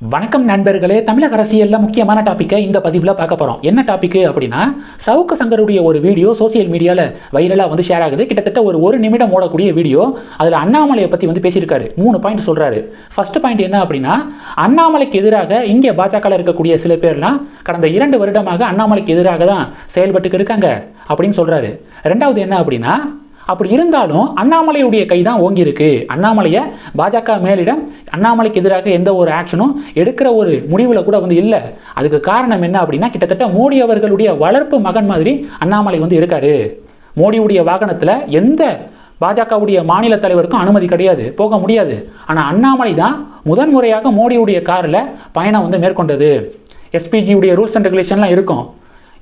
வணக்கம் நண்பர்களே தமிழக அரசியலில் முக்கியமான டாப்பிக்கை இந்த பதிவில் பார்க்க போகிறோம் என்ன டாப்பிக்கு அப்படின்னா சவுக்கு சங்கருடைய ஒரு வீடியோ சோசியல் மீடியாவில் வைரலாக வந்து ஷேர் ஆகுது. கிட்டத்தட்ட ஒரு ஒரு நிமிடம் ஓடக்கூடிய வீடியோ. அதில் அண்ணாமலையை பற்றி வந்து பேசியிருக்காரு. மூணு பாயிண்ட் சொல்கிறாரு ஃபர்ஸ்ட் பாயிண்ட் என்ன அப்படின்னா அண்ணாமலைக்கு எதிராக இங்கே பாஜகவில் இருக்கக்கூடிய சில பேர்லாம் கடந்த இரண்டு வருடமாக அண்ணாமலைக்கு எதிராக தான் செயல்பட்டுக்கு இருக்காங்க அப்படின்னு சொல்கிறாரு ரெண்டாவது என்ன அப்படின்னா அப்படி இருந்தாலும் அண்ணாமலையுடைய கை தான் ஓங்கியிருக்கு. அண்ணாமலையை பாஜக மேலிடம் அண்ணாமலைக்கு எதிராக எந்த ஒரு ஆக்ஷனும் எடுக்கிற ஒரு முடிவில் கூட வந்து இல்லை. அதுக்கு காரணம் என்ன அப்படின்னா கிட்டத்தட்ட மோடி அவர்களுடைய வளர்ப்பு மகன் மாதிரி அண்ணாமலை வந்து இருக்காரு. மோடியுடைய வாகனத்தில் எந்த பாஜகவுடைய மாநில தலைவருக்கும் அனுமதி கிடையாது. போக முடியாது. ஆனால் அண்ணாமலை தான் முதன்முறையாக மோடியுடைய காரில் பயணம் வந்து மேற்கொண்டது. எஸ்பிஜியுடைய ரூல்ஸ் அண்ட் ரெகுலேஷன்லாம் இருக்கும்.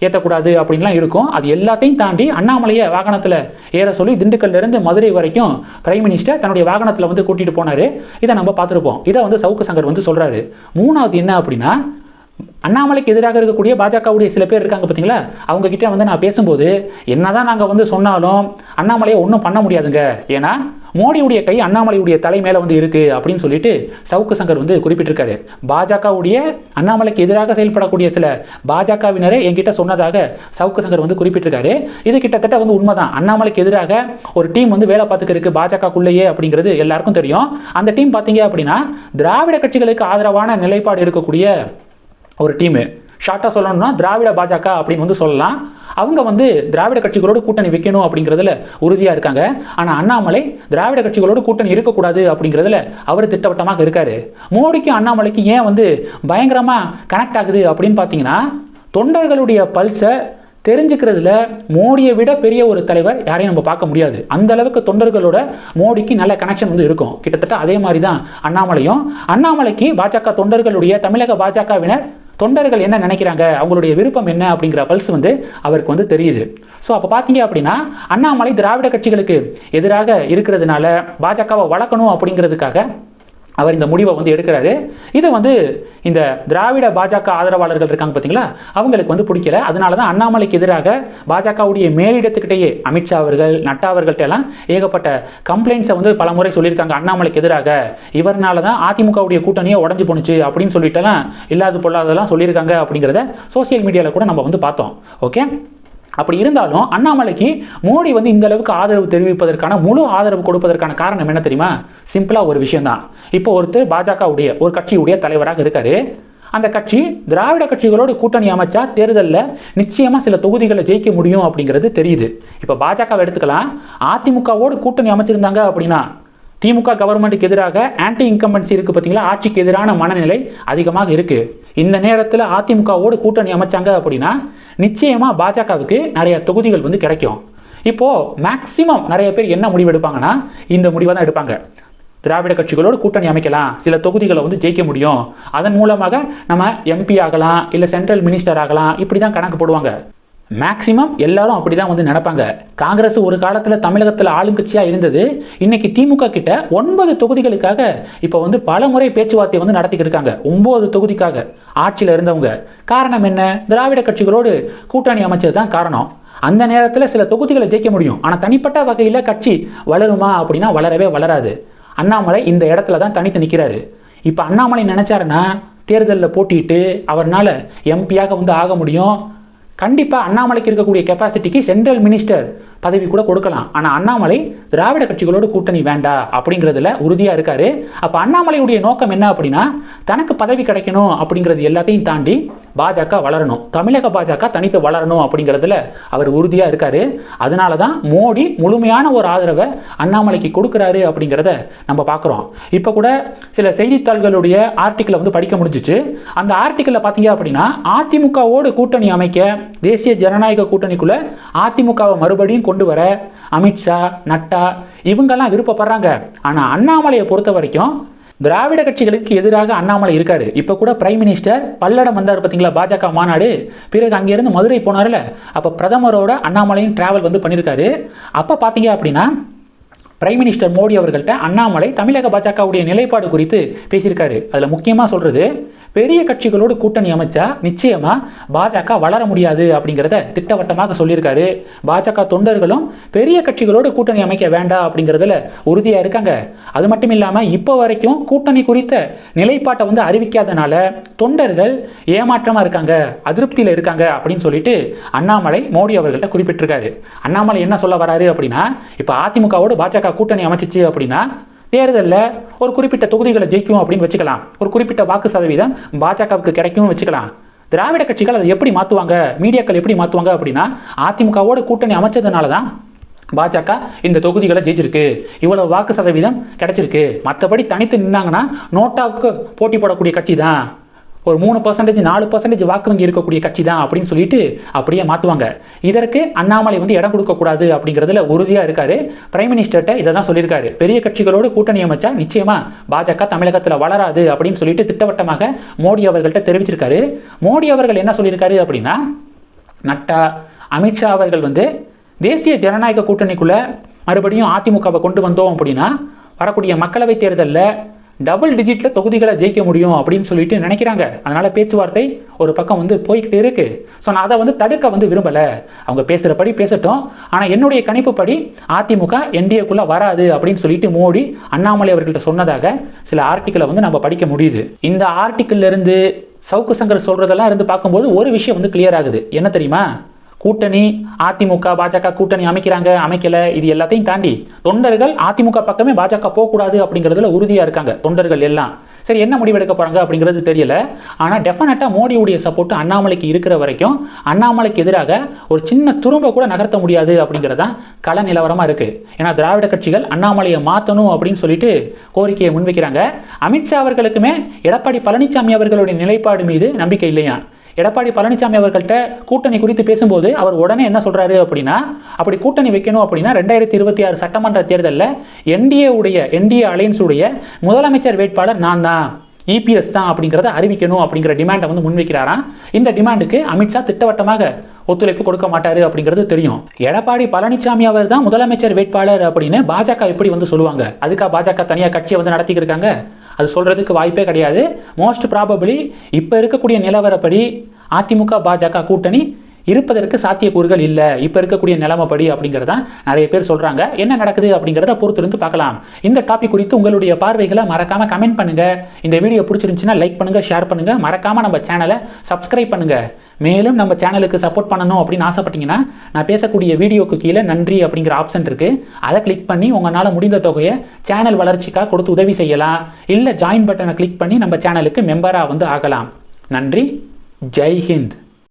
ஏற்றக்கூடாது அப்படின்லாம் இருக்கும். அது எல்லாத்தையும் தாண்டி அண்ணாமலையை வாகனத்தில் ஏற சொல்லி திண்டுக்கல்லேருந்து மதுரை வரைக்கும் பிரைம் மினிஸ்டர் தன்னுடைய வாகனத்தில் வந்து கூட்டிகிட்டு போனார். இதை நம்ம பார்த்துருப்போம். இதை வந்து சவுக்கு சங்கர் வந்து சொல்கிறாரு மூணாவது என்ன அப்படின்னா அண்ணாமலைக்கு எதிராக இருக்கக்கூடிய பாஜகவுடைய சில பேர் இருக்காங்க பார்த்தீங்களா? அவங்க கிட்ட வந்து நான் பேசும்போது என்னதான் நாங்கள் வந்து சொன்னாலும் அண்ணாமலையை ஒன்றும் பண்ண முடியாதுங்க. ஏன்னா மோடியுடைய கை அண்ணாமலையுடைய தலை மேலே வந்து இருக்கு அப்படின்னு சொல்லிட்டு சவுக்கு சங்கர் வந்து குறிப்பிட்டிருக்காரு. பாஜகவுடைய அண்ணாமலைக்கு எதிராக செயல்படக்கூடிய சில பாஜகவினரே என்கிட்ட சொன்னதாக சவுக்கு சங்கர் வந்து குறிப்பிட்டிருக்காரு. இது கிட்டத்தட்ட வந்து உண்மைதான். அண்ணாமலைக்கு எதிராக ஒரு டீம் வந்து வேலை பார்த்துக்கிறதுக்கு பாஜகக்குள்ளேயே அப்படிங்கிறது எல்லாருக்கும் தெரியும். அந்த டீம் பார்த்தீங்க அப்படின்னா திராவிட கட்சிகளுக்கு ஆதரவான நிலைப்பாடு இருக்கக்கூடிய ஒரு டீமு. ஷார்ட்டாக சொல்லணும்னா திராவிட பாஜக அப்படின்னு வந்து சொல்லலாம். அவங்க வந்து திராவிட கட்சிகளோடு கூட்டணி வைக்கணும் அப்படிங்கிறதுல உறுதியாக இருக்காங்க. ஆனால் அண்ணாமலை திராவிட கட்சிகளோடு கூட்டணி இருக்கக்கூடாது அப்படிங்கிறதுல அவர் திட்டவட்டமாக இருக்காரு. மோடிக்கும் அண்ணாமலைக்கு ஏன் வந்து பயங்கரமாக கனெக்ட் ஆகுது அப்படின்னு பார்த்தீங்கன்னா தொண்டர்களுடைய பல்ஸை தெரிஞ்சுக்கிறதுல மோடியை விட பெரிய ஒரு தலைவர் யாரையும் நம்ம பார்க்க முடியாது. அந்த அளவுக்கு தொண்டர்களோட மோடிக்கு நல்ல கனெக்ஷன் வந்து இருக்கும். கிட்டத்தட்ட அதே மாதிரி தான் அண்ணாமலையும். அண்ணாமலைக்கு பாஜக தொண்டர்களுடைய தமிழக பாஜகவினர் தொண்டர்கள் என்ன நினைக்கிறாங்க? அவங்களுடைய விருப்பம் என்ன அப்படிங்கிற பல்ஸ் வந்து அவருக்கு வந்து தெரியுது. ஸோ அப்போ பார்த்தீங்க அப்படின்னா அண்ணாமலை திராவிட கட்சிகளுக்கு எதிராக இருக்கிறதுனால பாஜகவை வளர்க்கணும் அப்படிங்கிறதுக்காக அவர் இந்த முடிவை வந்து எடுக்கிறாரு. இது வந்து இந்த திராவிட பாஜக ஆதரவாளர்கள் இருக்காங்க பார்த்தீங்களா? அவங்களுக்கு வந்து பிடிக்கல. அதனால தான் அண்ணாமலைக்கு எதிராக பாஜகவுடைய மேலிடத்துக்கிட்டேயே அமித்ஷா அவர்கள் நட்டா அவர்கள்ட்ட எல்லாம் ஏகப்பட்ட கம்ப்ளைண்ட்ஸை வந்து பல முறை சொல்லியிருக்காங்க அண்ணாமலைக்கு எதிராக. இவர்னால தான் அதிமுகவுடைய கூட்டணியே உடஞ்சு போணுச்சு அப்படின்னு சொல்லிட்டுலாம் இல்லாத பொல்லாதெல்லாம் சொல்லியிருக்காங்க அப்படிங்கிறத சோசியல் மீடியாவில் கூட நம்ம வந்து பார்த்தோம். ஓகே அப்படி இருந்தாலும் அண்ணாமலைக்கு மோடி வந்து இந்த அளவுக்கு ஆதரவு தெரிவிப்பதற்கான முழு ஆதரவு கொடுப்பதற்கான காரணம் என்ன தெரியுமா? சிம்பிளாக ஒரு விஷயம்தான். இப்போ ஒருத்தர் பாஜகவுடைய ஒரு கட்சியுடைய தலைவராக இருக்காரு. அந்த கட்சி திராவிட கட்சிகளோடு கூட்டணி அமைச்சா தேர்தலில் நிச்சயமாக சில தொகுதிகளை ஜெயிக்க முடியும் அப்படிங்கிறது தெரியுது. இப்போ பாஜகவை எடுத்துக்கலாம். அதிமுகவோடு கூட்டணி அமைச்சிருந்தாங்க அப்படின்னா திமுக கவர்மெண்ட்டுக்கு எதிராக ஆன்டி இன்கம்பன்சி இருக்குது பார்த்தீங்களா? ஆட்சிக்கு எதிரான மனநிலை அதிகமாக இருக்குது இந்த நேரத்தில் அதிமுகவோடு கூட்டணி அமைச்சாங்க அப்படின்னா நிச்சயமாக பாஜகவுக்கு நிறைய தொகுதிகள் வந்து கிடைக்கும். இப்போது மேக்சிமம் நிறைய பேர் என்ன முடிவு எடுப்பாங்கன்னா இந்த முடிவை தான் எடுப்பாங்க. திராவிட கட்சிகளோடு கூட்டணி அமைக்கலாம். சில தொகுதிகளை வந்து ஜெயிக்க முடியும். அதன் மூலமாக நம்ம எம்பி ஆகலாம் இல்லை சென்ட்ரல் மினிஸ்டர் ஆகலாம். இப்படி தான் கணக்கு போடுவாங்க. மேக்சிமம் எல்லாரும் அப்படி தான் வந்து நினைப்பாங்க. காங்கிரஸ் ஒரு காலத்தில் தமிழகத்தில் ஆளுங்கட்சியாக இருந்தது. இன்னைக்கு திமுக கிட்ட ஒன்பது தொகுதிகளுக்காக இப்போ வந்து பல முறை பேச்சுவார்த்தை வந்து நடத்திக்கிட்டு இருக்காங்க. ஒன்பது தொகுதிக்காக ஆட்சியில் இருந்தவங்க. காரணம் என்ன? திராவிட கட்சிகளோடு கூட்டணி அமைச்சது தான் காரணம். அந்த நேரத்தில் சில தொகுதிகளை ஜெயிக்க முடியும். ஆனால் தனிப்பட்ட வகையில் கட்சி வளருமா அப்படின்னா வளரவே வளராது. அண்ணாமலை இந்த இடத்துல தான் தனித்து நிற்கிறாரு இப்போ அண்ணாமலை நினச்சாருன்னா தேர்தலில் போட்டிட்டு அவர்னால எம்பியாக வந்து ஆக முடியும். கண்டிப்பாக அண்ணாமலைக்கு இருக்கக்கூடிய கெப்பாசிட்டிக்கு சென்ட்ரல் மினிஸ்டர் பதவி கூட கொடுக்கலாம். ஆனால் அண்ணாமலை திராவிட கட்சிகளோடு கூட்டணி வேண்டா அப்படிங்கிறதுல உறுதியாக இருக்காரு. அப்போ அண்ணாமலையுடைய நோக்கம் என்ன அப்படின்னா தனக்கு பதவி கிடைக்கணும் அப்படிங்கிறது எல்லாத்தையும் தாண்டி பாஜக வளரணும். தமிழக பாஜக தனித்து வளரணும் அப்படிங்கிறதுல அவர் உறுதியாக இருக்காரு. அதனால தான் மோடி முழுமையான ஒரு ஆதரவை அண்ணாமலைக்கு கொடுக்குறாரு அப்படிங்கிறத நம்ம பார்க்குறோம் இப்போ கூட சில செய்தித்தாள்களுடைய ஆர்டிக்கிளை வந்து படிக்க முடிஞ்சிச்சு. அந்த ஆர்டிக்கிளில் பார்த்தீங்க அப்படின்னா அதிமுகவோடு கூட்டணி அமைக்க தேசிய ஜனநாயக கூட்டணிக்குள்ளே அதிமுகவை மறுபடியும் கொண்டு வர அமித்ஷா நட்டா இவங்கெல்லாம் விருப்பப்படுறாங்க. ஆனால் அண்ணாமலையை பொறுத்த வரைக்கும் திராவிட கட்சிகளுக்கு எதிராக அண்ணாமலை இருக்காரு. இப்போ கூட பிரைம் மினிஸ்டர் பல்லடம் வந்தார் பார்த்தீங்களா பாஜக மாநாடு. பிறகு அங்கேருந்து மதுரை போனார்ல. அப்போ பிரதமரோட அண்ணாமலையும் டிராவல் வந்து பண்ணியிருக்காரு அப்போ பார்த்தீங்க அப்படின்னா பிரைம் மினிஸ்டர் மோடி அவர்கள்ட்ட அண்ணாமலை தமிழக பாஜகவுடைய நிலைப்பாடு குறித்து பேசியிருக்காரு. அதில் முக்கியமாக சொல்கிறது பெரிய கட்சிகளோடு கூட்டணி அமைச்சா நிச்சயமா பாஜக வளர முடியாது அப்படிங்கிறத திட்டவட்டமாக சொல்லியிருக்காரு. பாஜக தொண்டர்களும் பெரிய கட்சிகளோடு கூட்டணி அமைக்க வேண்டாம் அப்படிங்கிறதுல உறுதியா இருக்காங்க. அது மட்டும் இல்லாம இப்போ வரைக்கும் கூட்டணி குறித்த நிலைப்பாட்டை வந்து அறிவிக்காதனால தொண்டர்கள் ஏமாற்றமா இருக்காங்க அதிருப்தியில இருக்காங்க அப்படின்னு சொல்லிட்டு அண்ணாமலை மோடி அவர்கள்ட்ட குறிப்பிட்டிருக்காரு. அண்ணாமலை என்ன சொல்ல வராரு அப்படின்னா இப்போ அதிமுகவோடு பாஜக கூட்டணி அமைச்சிச்சு அப்படின்னா தேர்தலில் ஒரு குறிப்பிட்ட தொகுதிகளை ஜெயிக்கும் அப்படின்னு வச்சுக்கலாம். ஒரு குறிப்பிட்ட வாக்கு சதவீதம் பாஜகவுக்கு கிடைக்கும் வச்சுக்கலாம். திராவிட கட்சிகள் அதை எப்படி மாற்றுவாங்க மீடியாக்கள் எப்படி மாற்றுவாங்க அப்படின்னா அதிமுகவோட கூட்டணி அமைச்சதுனால தான் பாஜக இந்த தொகுதிகளை ஜெயிச்சிருக்கு. இவ்வளோ வாக்கு சதவீதம் கிடைச்சிருக்கு. மற்றபடி தனித்து நின்னாங்கன்னா நோட்டாவுக்கு போட்டி போடக்கூடிய கட்சி தான் ஒரு மூணு பர்சன்டேஜ் நாலு பர்சன்டேஜ் வாக்கு வங்கி இருக்கக்கூடிய கட்சி தான் அப்படின்னு சொல்லிட்டு அப்படியே மாற்றுவாங்க இதற்கு அண்ணாமலை வந்து இடம் கொடுக்கக்கூடாது அப்படிங்கிறதுல உறுதியாக இருக்காரு. பிரைம் மினிஸ்டர்கிட்ட இதை தான் சொல்லியிருக்காரு. பெரிய கட்சிகளோடு கூட்டணி அமைச்சா நிச்சயமா பாஜக தமிழகத்தில் வளராது அப்படின்னு சொல்லிட்டு திட்டவட்டமாக மோடி அவர்கள்ட்ட தெரிவிச்சிருக்காரு. மோடி அவர்கள் என்ன சொல்லியிருக்காரு அப்படின்னா நட்டா அமித்ஷா அவர்கள் வந்து தேசிய ஜனநாயக கூட்டணிக்குள்ளே மறுபடியும் அதிமுகவை கொண்டு வந்தோம் அப்படின்னா வரக்கூடிய மக்களவைத் தேர்தலில் டபுள் டிஜிட்டில் தொகுதிகளை ஜெயிக்க முடியும் அப்படின்னு சொல்லிட்டு நினைக்கிறாங்க. அதனால் பேச்சுவார்த்தை ஒரு பக்கம் வந்து போய்கிட்டே இருக்கு. ஸோ நான் அதை வந்து தடுக்க வந்து விரும்பலை. அவங்க பேசுகிறபடி பேசட்டும். ஆனால் என்னுடைய கணிப்புப்படி அதிமுக என்டிஏக்குள்ளே வராது அப்படின்னு சொல்லிட்டு மோடி அண்ணாமலை அவர்கள்ட்ட சொன்னதாக சில ஆர்டிக்கிளை வந்து நம்ம படிக்க முடியுது. இந்த ஆர்டிக்கிள்லேருந்து சவுக்கு சங்கர் சொல்கிறதெல்லாம் இருந்து பார்க்கும்போது ஒரு விஷயம் வந்து கிளியர் ஆகுது. என்ன தெரியுமா? கூட்டணி அதிமுக பாஜக கூட்டணி அமைக்கிறாங்க அமைக்கல இது எல்லாத்தையும் தாண்டி தொண்டர்கள் அதிமுக பக்கமே பாஜக போகக்கூடாது அப்படிங்கிறதுல உறுதியாக இருக்காங்க தொண்டர்கள் எல்லாம். சரி என்ன முடிவெடுக்க போகிறாங்க அப்படிங்கிறது தெரியல. ஆனால் டெஃபினட்டாக மோடியுடைய சப்போர்ட் அண்ணாமலைக்கு இருக்கிற வரைக்கும் அண்ணாமலைக்கு எதிராக ஒரு சின்ன துரும்ப கூட நகர்த்த முடியாது அப்படிங்கிறதான் கள நிலவரமாக இருக்குது ஏன்னா திராவிட கட்சிகள் அண்ணாமலையை மாற்றணும் அப்படின்னு சொல்லிட்டு கோரிக்கையை முன்வைக்கிறாங்க. அமித்ஷா அவர்களுக்குமே எடப்பாடி பழனிசாமி அவர்களுடைய நிலைப்பாடு மீது நம்பிக்கை இல்லையா? எடப்பாடி பழனிசாமி அவர்கள்ட்ட கூட்டணி குறித்து பேசும்போது அவர் உடனே என்ன சொல்கிறாரு அப்படின்னா அப்படி கூட்டணி வைக்கணும் அப்படின்னா ரெண்டாயிரத்தி இருபத்தி ஆறு சட்டமன்ற தேர்தலில் என்டிஏ உடைய என்டிஏ அலையன்ஸ் உடைய முதலமைச்சர் வேட்பாளர் நான் தான் இபிஎஸ் தான் அப்படிங்கிறத அறிவிக்கணும் அப்படிங்கிற டிமாண்டை வந்து முன்வைக்கிறாராம். இந்த டிமாண்டுக்கு அமித்ஷா திட்டவட்டமாக ஒத்துழைப்பு கொடுக்க மாட்டாரு அப்படிங்கிறது தெரியும். எடப்பாடி பழனிசாமி அவர் தான் முதலமைச்சர் வேட்பாளர் அப்படின்னு பாஜக எப்படி வந்து சொல்லுவாங்க? அதுக்காக பாஜக தனியாக கட்சியை வந்து நடத்திக்கிருக்காங்க அது சொல்கிறதுக்கு வாய்ப்பே கிடையாது. மோஸ்ட் ப்ராபபிளி இப்போ இருக்கக்கூடிய நிலவரப்படி அதிமுக பாஜக கூட்டணி இருப்பதற்கு சாத்தியக்கூறுகள் இல்லை. இப்போ இருக்கக்கூடிய நிலைமைப்படி அப்படிங்கிறத நிறைய பேர் சொல்கிறாங்க என்ன நடக்குது அப்படிங்கிறத பொறுத்திருந்து பார்க்கலாம். இந்த டாபிக் குறித்து உங்களுடைய பார்வைகளை மறக்காமல் கமெண்ட் பண்ணுங்கள் இந்த வீடியோ பிடிச்சிருந்துச்சுன்னா லைக் பண்ணுங்கள் ஷேர் பண்ணுங்கள் மறக்காமல் நம்ம சேனலை சப்ஸ்கிரைப் பண்ணுங்கள் மேலும் நம்ம சேனலுக்கு சப்போர்ட் பண்ணணும் அப்படின்னு ஆசைப்பட்டீங்கன்னா நான் பேசக்கூடிய வீடியோக்கு கீழே நன்றி அப்படிங்கிற ஆப்ஷன் இருக்குது அதை கிளிக் பண்ணி உங்களால் முடிந்த தொகையை சேனல் வளர்ச்சிக்காக கொடுத்து உதவி செய்யலாம். இல்லை ஜாயின் பட்டனை கிளிக் பண்ணி நம்ம சேனலுக்கு மெம்பராக வந்து ஆகலாம். நன்றி. Jai Hind.